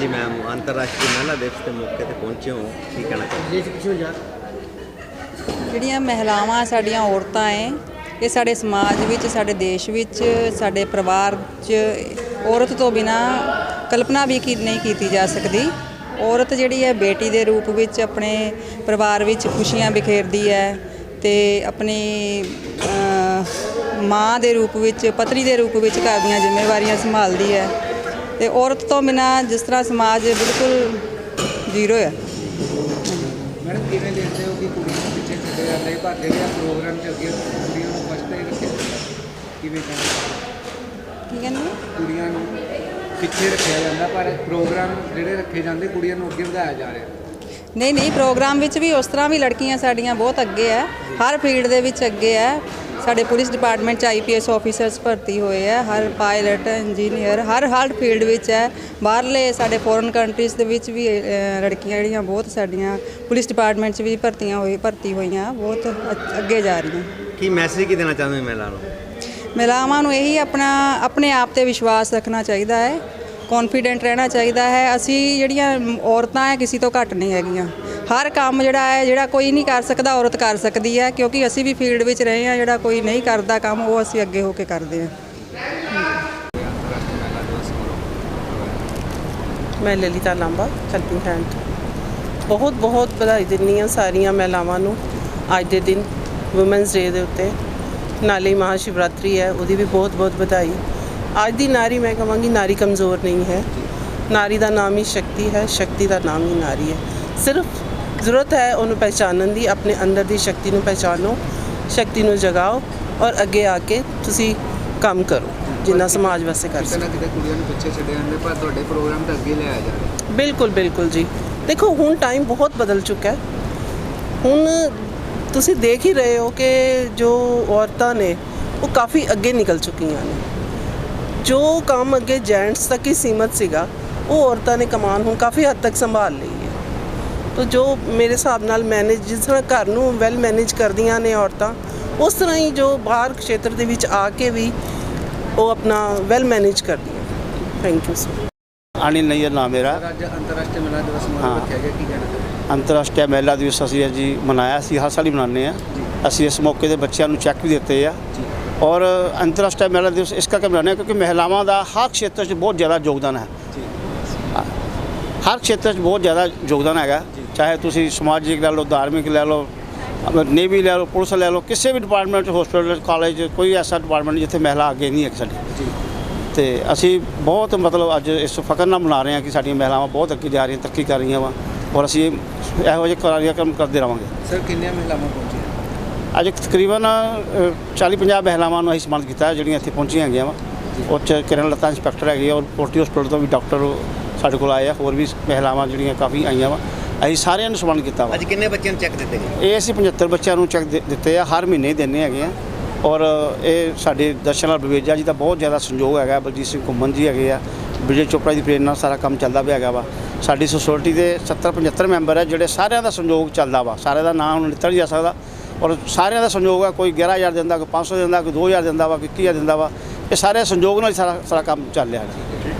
ਹਾਂਜੀ ਮੈਮ ਅੰਤਰਰਾਸ਼ਟਰੀ ਮਹਿਲਾ ਦਿਵਸ ਦੇ ਮੌਕੇ ਤੇ ਪਹੁੰਚੇ ਹੋ। ਕੀ ਕਹਿਣਾ ਚਾਹੁੰਦੇ ਜਿਹੜੀਆਂ ਮਹਿਲਾਵਾਂ ਸਾਡੀਆਂ ਔਰਤਾਂ ਐ ਇਹ ਸਾਡੇ ਸਮਾਜ ਵਿੱਚ ਸਾਡੇ ਦੇਸ਼ ਵਿੱਚ ਸਾਡੇ ਪਰਿਵਾਰ 'ਚ ਔਰਤ ਤੋਂ ਬਿਨਾ ਕਲਪਨਾ ਵੀ ਕੀ ਨਹੀਂ ਕੀਤੀ ਜਾ ਸਕਦੀ। ਔਰਤ ਜਿਹੜੀ ਹੈ ਬੇਟੀ ਦੇ ਰੂਪ ਵਿੱਚ ਆਪਣੇ ਪਰਿਵਾਰ ਵਿੱਚ ਖੁਸ਼ੀਆਂ ਬਿਖੇਰਦੀ ਹੈ ਤੇ ਆਪਣੀ ਮਾਂ ਦੇ ਰੂਪ ਵਿੱਚ ਪਤਨੀ ਦੇ ਰੂਪ ਵਿੱਚ ਘਰ ਦੀਆਂ ਜ਼ਿੰਮੇਵਾਰੀਆਂ ਸੰਭਾਲਦੀ ਹੈ ਤੇ ਔਰਤ ਤੋਂ ਬਿਨਾ ਜਿਸ ਤਰ੍ਹਾਂ ਸਮਾਜ ਬਿਲਕੁਲ ਜ਼ੀਰੋ ਹੈ। ਮੈਡਮ ਕਿਵੇਂ ਦੇਖਦੇ ਹੋ ਕਿ ਕੁੜੀਆਂ ਨੂੰ ਪਿੱਛੇ ਛੱਡੇ ਜਾਂਦੇ ਪਰ ਜਿਹੜੇ ਆ ਪ੍ਰੋਗਰਾਮ ਚ ਅੱਗੇ ਕੁੜੀਆਂ ਨੂੰ ਫਸਟ ਹੀ ਰੱਖਿਆ ਜਾਂਦਾ ਕਿਵੇਂ ਕਹਿੰਦੇ ਕੀ ਕਹਿੰਦੇ ਹੋ? ਕੁੜੀਆਂ ਨੂੰ ਪਿੱਛੇ ਰੱਖਿਆ ਜਾਂਦਾ ਪਰ ਪ੍ਰੋਗਰਾਮ ਜਿਹੜੇ ਰੱਖੇ ਜਾਂਦੇ ਕੁੜੀਆਂ ਨੂੰ ਅੱਗੇ ਵਧਾਇਆ ਜਾ ਰਿਹਾ ਨਹੀਂ ਨਹੀਂ ਪ੍ਰੋਗਰਾਮ ਵਿੱਚ ਵੀ ਉਸ ਤਰ੍ਹਾਂ ਵੀ ਲੜਕੀਆਂ ਸਾਡੀਆਂ ਬਹੁਤ ਅੱਗੇ ਹੈ। ਹਰ ਫੀਲਡ ਦੇ ਵਿੱਚ ਅੱਗੇ ਹੈ। ਸਾਡੇ ਪੁਲਿਸ ਡਿਪਾਰਟਮੈਂਟ ਚ ਆਈਪੀਐਸ ਆਫੀਸਰਸ ਭਰਤੀ ਹੋਏ ਹੈ ਹਰ ਪਾਇਲਟ ਇੰਜੀਨੀਅਰ ਹਰ ਹਰ ਫੀਲਡ ਵਿੱਚ ਹੈ। ਬਾਹਰਲੇ ਸਾਡੇ ਫੋਰਨ ਕੰਟਰੀਜ਼ ਦੇ ਵਿੱਚ ਵੀ ਲੜਕੀਆਂ ਜਿਹੜੀਆਂ ਬਹੁਤ ਸਾਡੀਆਂ ਪੁਲਿਸ ਡਿਪਾਰਟਮੈਂਟ ਚ ਵੀ ਭਰਤੀਆਂ ਹੋਈ ਭਰਤੀ ਹੋਈਆਂ ਬਹੁਤ ਅ- ਅੱਗੇ ਜਾ ਰਹੀਆਂ। ਕੀ ਮੈਸੇਜ ਕੀ ਦੇਣਾ ਚਾਹੁੰਦੇ ਹੋ ਮਹਿਲਾ ਨੂੰ? ਮਹਿਲਾਵਾਂ ਨੂੰ ਇਹੀ ਆਪਣਾ ਆਪਣੇ ਆਪ ਤੇ ਵਿਸ਼ਵਾਸ ਰੱਖਣਾ ਚਾਹੀਦਾ ਹੈ। ਕੌਨਫੀਡੈਂਟ ਰਹਿਣਾ ਚਾਹੀਦਾ ਹੈ। ਅਸੀਂ ਜਿਹੜੀਆਂ ਔਰਤਾਂ ਹੈ ਕਿਸੇ ਤੋਂ ਘੱਟ ਨਹੀਂ ਹੈਗੀਆਂ। ਹਰ ਕੰਮ ਜਿਹੜਾ ਹੈ, ਜਿਹੜਾ ਕੋਈ ਨਹੀਂ ਕਰ ਸਕਦਾ, ਔਰਤ ਕਰ ਸਕਦੀ ਹੈ, ਕਿਉਂਕਿ ਅਸੀਂ ਵੀ ਫੀਲਡ ਵਿੱਚ ਰਹੇ ਹਾਂ, ਜਿਹੜਾ ਕੋਈ ਨਹੀਂ ਕਰਦਾ ਕੰਮ, ਉਹ ਅਸੀਂ ਅੱਗੇ ਹੋ ਕੇ ਕਰਦੇ ਹਾਂ। ਮੈਂ ਲਲਿਤਾ ਲਾਂਬਾ ਹੈਲਪਿੰਗ ਹੈਂਡ। ਬਹੁਤ ਬਹੁਤ ਵਧਾਈ ਦਿੰਦੀ ਹਾਂ ਸਾਰੀਆਂ ਮਹਿਲਾਵਾਂ ਨੂੰ ਅੱਜ ਦੇ ਦਿਨ ਔਮਨਸ ਡੇ ਦੇ ਉੱਤੇ। ਨਾਲੇ ਮਹਾ ਸ਼ਿਵਰਾਤਰੀ ਹੈ, ਉਹਦੀ ਵੀ ਬਹੁਤ ਬਹੁਤ ਵਧਾਈ। ਅੱਜ ਦੀ ਨਾਰੀ, ਮੈਂ ਕਹਾਂਗੀ, ਨਾਰੀ ਕਮਜ਼ੋਰ ਨਹੀਂ ਹੈ। ਨਾਰੀ ਦਾ ਨਾਮ ਹੀ ਸ਼ਕਤੀ ਹੈ, ਸ਼ਕਤੀ ਦਾ ਨਾਮ ਹੀ ਨਾਰੀ ਹੈ। ਸਿਰਫ ਜ਼ਰੂਰਤ ਹੈ ਉਹਨੂੰ ਪਹਿਚਾਨਣ ਦੀ ਆਪਣੇ ਅੰਦਰ ਦੀ ਸ਼ਕਤੀ ਨੂੰ ਪਹਿਚਾਨੋ ਸ਼ਕਤੀ ਨੂੰ ਜਗਾਓ ਔਰ ਅੱਗੇ ਆ ਕੇ ਤੁਸੀਂ ਕੰਮ ਕਰੋ ਜਿੰਨਾ ਸਮਾਜ ਵਾਸਤੇ ਕਰ ਕਿਤੇ ਸਕੋ ਨਾ ਕਿਤੇ ਕੁੜੀਆਂ ਨੂੰ ਪਿੱਛੇ ਛੱਡੇ ਜਾਂਦੇ ਪਰ ਤੁਹਾਡੇ ਪ੍ਰੋਗਰਾਮ ਤਾਂ ਅੱਗੇ ਲਿਆਇਆ ਜਾ ਰਿਹਾ ਬਿਲਕੁਲ ਬਿਲਕੁਲ ਜੀ। ਦੇਖੋ ਹੁਣ ਟਾਈਮ ਬਹੁਤ ਬਦਲ ਚੁੱਕਾ ਹੈ। ਹੁਣ ਤੁਸੀਂ ਦੇਖ ਹੀ ਰਹੇ ਹੋ ਕਿ ਜੋ ਔਰਤਾਂ ਨੇ ਉਹ ਕਾਫੀ ਅੱਗੇ ਨਿਕਲ ਚੁੱਕੀਆਂ ਨੇ। ਜੋ ਕੰਮ ਅੱਗੇ ਜੈਂਟਸ ਤੱਕ ਹੀ ਸੀਮਤ ਸੀਗਾ ਉਹ ਔਰਤਾਂ ਨੇ ਕਮਾਨ ਹੁਣ ਕਾਫੀ ਹੱਦ ਤੱਕ ਸੰਭਾਲ ਲਈ। ਤੋ ਜੋ ਮੇਰੇ ਹਿਸਾਬ ਨਾਲ ਮੈਨੇਜ ਜਿਸ ਤਰ੍ਹਾਂ ਘਰ ਨੂੰ ਵੈਲ ਮੈਨੇਜ ਕਰਦੀਆਂ ਨੇ ਔਰਤਾਂ ਉਸ ਤਰ੍ਹਾਂ ਹੀ ਜੋ ਬਾਹਰ ਖੇਤਰ ਦੇ ਵਿੱਚ ਆ ਕੇ ਵੀ ਉਹ ਆਪਣਾ ਵੈਲ ਮੈਨੇਜ ਕਰਦੀਆਂ। Thank you so Anil Nayyar ਨਾਮ ਮੇਰਾ। ਅੱਜ ਅੰਤਰਰਾਸ਼ਟਰੀ ਮਹਿਲਾ ਦਿਵਸ। ਮਨਾਇਆ ਰੱਖਿਆ ਗਿਆ ਕੀ ਕਹਿਣਾ ਚਾਹੁੰਦੇ ਅੰਤਰਰਾਸ਼ਟਰੀ ਮਹਿਲਾ ਦਿਵਸ ਅਸੀਂ ਅੱਜ ਜੀ ਮਨਾਇਆ ਸੀ ਹਰ ਸਾਲ ਹੀ ਮਨਾਉਂਦੇ ਆ ਅਸੀਂ ਇਸ ਮੌਕੇ ਤੇ ਬੱਚਿਆਂ ਨੂੰ ਚੈੱਕ ਵੀ ਦਿੱਤੇ ਆ। ਔਰ ਅੰਤਰਰਾਸ਼ਟਰੀ ਮਹਿਲਾ ਦਿਵਸ ਇਸ ਕਰਕੇ ਮਨਾਉਂਦੇ ਹਾਂ ਕਿਉਂਕਿ ਮਹਿਲਾਵਾਂ ਦਾ ਹਰ ਖੇਤਰ 'ਚ ਬਹੁਤ ਜ਼ਿਆਦਾ ਯੋਗਦਾਨ ਹੈ। ਹਰ ਖੇਤਰ 'ਚ ਬਹੁਤ ਜ਼ਿਆਦਾ ਯੋਗਦਾਨ ਹੈਗਾ। ਚਾਹੇ ਤੁਸੀਂ ਸਮਾਜਿਕ ਲੈ ਲਓ ਧਾਰਮਿਕ ਲੈ ਲਓ ਅਗਰ ਨੇਵੀ ਲੈ ਲਓ ਪੁਲਿਸ ਲੈ ਲਓ ਕਿਸੇ ਵੀ ਡਿਪਾਰਟਮੈਂਟ ਹਸਪੀਟਲ ਕਾਲਜ ਕੋਈ ਐਸਾ ਡਿਪਾਰਟਮੈਂਟ ਜਿੱਥੇ ਮਹਿਲਾ ਅੱਗੇ ਨਹੀਂ ਹੈ ਸਾਡੀ। ਤੇ ਅਸੀਂ ਬਹੁਤ ਮਤਲਬ ਅੱਜ ਇਸ ਫਖਰ ਨਾਲ ਮਨਾ ਰਹੇ ਹਾਂ ਕਿ ਸਾਡੀਆਂ ਮਹਿਲਾਵਾਂ ਬਹੁਤ ਅੱਗੇ ਜਾ ਰਹੀਆਂ ਤਰੱਕੀ ਕਰ ਰਹੀਆਂ ਵਾ ਔਰ ਅਸੀਂ ਇਹੋ ਜਿਹੇ ਕਾਰਿਆ ਕੰਮ ਕਰਦੇ ਰਵਾਂਗੇ। ਸਰ ਕਿੰਨੀਆਂ ਮਹਿਲਾਵਾਂ ਪਹੁੰਚੀਆਂ? ਅੱਜ ਤਕਰੀਬਨ 40-50 ਮਹਿਲਾਵਾਂ ਨੂੰ ਅਸੀਂ ਸਨਮਾਨਿਤ ਕੀਤਾ ਹੈ, ਜਿਹੜੀਆਂ ਇੱਥੇ ਪਹੁੰਚੀਆਂ ਹੈਗੀਆਂ ਵਾ। ਉਹ 'ਚ ਕਿਰਨ ਲਤਾ ਇੰਸਪੈਕਟਰ ਹੈਗੀ ਔਰ ਪੋਰਟੀ ਹਸਪੀਟਲ ਤੋਂ ਵੀ ਡਾਕਟਰ ਸਾਡੇ ਕੋਲ ਆਏ ਆ ਹੋਰ ਵੀ ਮਹਿਲਾਵਾਂ ਜਿਹੜੀਆਂ ਕਾਫੀ ਆਈਆਂ ਵਾ। ਅਸੀਂ ਸਾਰਿਆਂ ਨੂੰ ਸਨਮਾਨਿਤ ਕੀਤਾ ਵਾ। ਅੱਜ ਕਿੰਨੇ ਬੱਚਿਆਂ ਨੂੰ ਚੈੱਕ ਦਿੱਤੇ ਗਏ? ਇਹ ਅਸੀਂ 75 ਬੱਚਿਆਂ ਨੂੰ ਚੈੱਕ ਦੇ- ਦਿੱਤੇ ਆ ਹਰ ਮਹੀਨੇ ਦਿੰਦੇ ਹੈਗੇ ਆ। ਔਰ ਇਹ ਸਾਡੇ ਦਰਸ਼ਨ ਬਵੇਜਾ ਜੀ ਦਾ ਬਹੁਤ ਜ਼ਿਆਦਾ ਸੰਯੋਗ ਹੈਗਾ ਬਲਜੀਤ ਸਿੰਘ ਘੁੰਮਣ ਜੀ ਹੈਗੇ ਆ ਵਿਜੇ ਚੋਪੜਾ ਦੀ ਪ੍ਰੇਰਨਾ ਨਾਲ ਸਾਰਾ ਕੰਮ ਚੱਲਦਾ ਪਿਆ ਹੈਗਾ ਵਾ। ਸਾਡੀ ਸੁਸਾਇਟੀ ਦੇ 70 75 ਮੈਂਬਰ ਹੈ ਜਿਹੜੇ ਸਾਰਿਆਂ ਦਾ ਸੰਯੋਗ ਚੱਲਦਾ ਵਾ। ਸਾਰਿਆਂ ਦਾ ਨਾਮ ਹੁਣ ਲਿੱਤਾ ਨਹੀਂ ਜਾ ਸਕਦਾ। ਔਰ ਸਾਰਿਆਂ ਦਾ ਸੰਯੋਗ ਹੈ ਕੋਈ 11000 ਦਿੰਦਾ ਕੋਈ 500 ਦਿੰਦਾ ਕੋਈ 2000 ਦਿੰਦਾ ਵਾ ਕੋਈ 21000 ਦਿੰਦਾ ਵਾ। ਇਹ ਸਾਰੇ ਸੰਯੋਗ ਨਾਲ ਹੀ ਸਾਰਾ ਸਾਰਾ ਕੰਮ ਚੱਲ ਰਿਹਾ ਹੈ